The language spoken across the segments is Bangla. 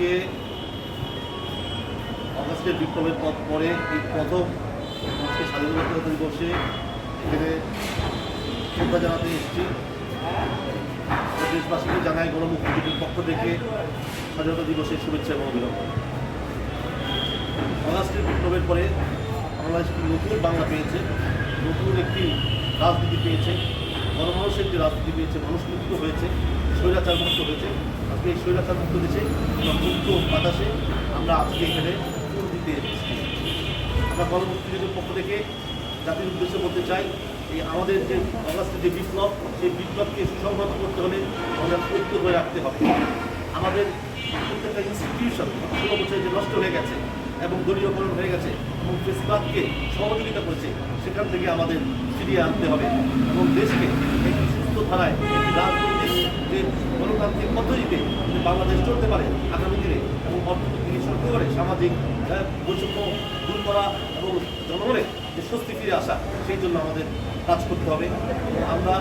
আজকে অগাস্টের বিপ্লবের পথ পরে এই প্রথম আজকে স্বাধীনতা দিবসে এখানে শ্রদ্ধা জানাতে এসেছি। দেশবাসীকে জানাই গণমুক্তির পক্ষ থেকে স্বাধীনতা দিবসের শুভেচ্ছা এবং অভিনন্দন। অগাস্টের বিপ্লবের পরে বাংলাদেশ একটি নতুন বাংলা পেয়েছে, নতুন একটি রাজনীতি পেয়েছে, গণমানুষের একটি রাজনীতি পেয়েছে, মানুষ মুক্ত হয়েছে। স্বৈরাচার মুক্ত হয়েছে। আজকে এই স্বৈরাচার মুক্ত দেশে আমরা মুক্ত বাতাসে আমরা আজকে এখানে ফুল দিতে আমরা গণমুক্তিযুদ্ধের পক্ষ থেকে জাতির উদ্দেশ্যে বলতে চাই, এই আমাদের যে অগাস্টের যে বিপ্লব, সেই বিপ্লবকে সুসংহত করতে হলে আমাদের ঐক্য ধরে রাখতে হবে। আমাদের প্রত্যেকটা ইনস্টিটিউশন ষোলো বছরে যে নষ্ট হয়ে গেছে এবং দলীয়করণ হয়ে গেছে এবং ফেসিবাদকে সহযোগিতা করেছে, সেখান থেকে আমাদের ফিরিয়ে আনতে হবে এবং দেশকে একটি সুস্থ ধারায় রাজনৈতিক যে গণতান্ত্রিক পদ্ধতিতে বাংলাদেশ চলতে পারে আগামী দিনে এবং অর্থনীতি শুরু করে সামাজিক বৈষম্য দূর করা এবং জনগণের যে স্বস্তি ফিরে আসা, সেই জন্য আমাদের কাজ করতে হবে। আমরা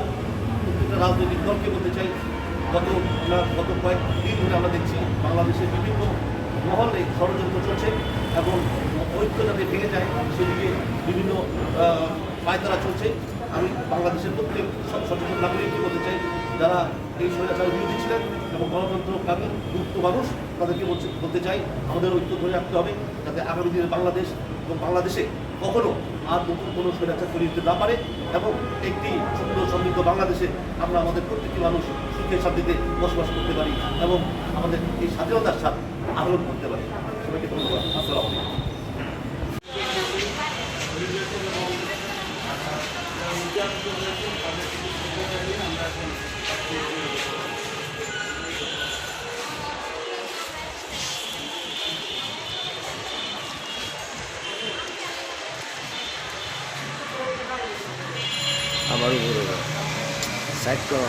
প্রত্যেকটা রাজনৈতিক দলকে বলতে চাই, গত গত কয়েক দিন ধরে আমরা দেখছি বাংলাদেশের বিভিন্ন মহলে ষড়যন্ত্র চলছে এবং ঐক্য যাতে ভেঙে যায়, সেদিকে বিভিন্ন পায়তারা চলছে। আমি বাংলাদেশের প্রত্যেক সচেতন নাগরিককে বলতে চাই, যারা এই স্বৈরাচার বিরোধী ছিলেন এবং গণতন্ত্রকামী মুক্ত মানুষ তাদেরকে বলতে চাই, আমাদের ঐক্য ধরে রাখতে হবে যাতে আগামী দিনে বাংলাদেশ এবং বাংলাদেশে কখনো আর নতুন কোনো স্বৈরাচার তৈরি হতে না পারে এবং একটি সুন্দর সমৃদ্ধ বাংলাদেশে আমরা আমাদের প্রত্যেকটি মানুষ সুখে শান্তিতে বসবাস করতে পারি এবং আমাদের এই স্বাধীনতার স্বাদ আহরণ করতে পারি। সবাইকে ধন্যবাদ। আসসালামু আলাইকুম। আমার উপরে সাইড করো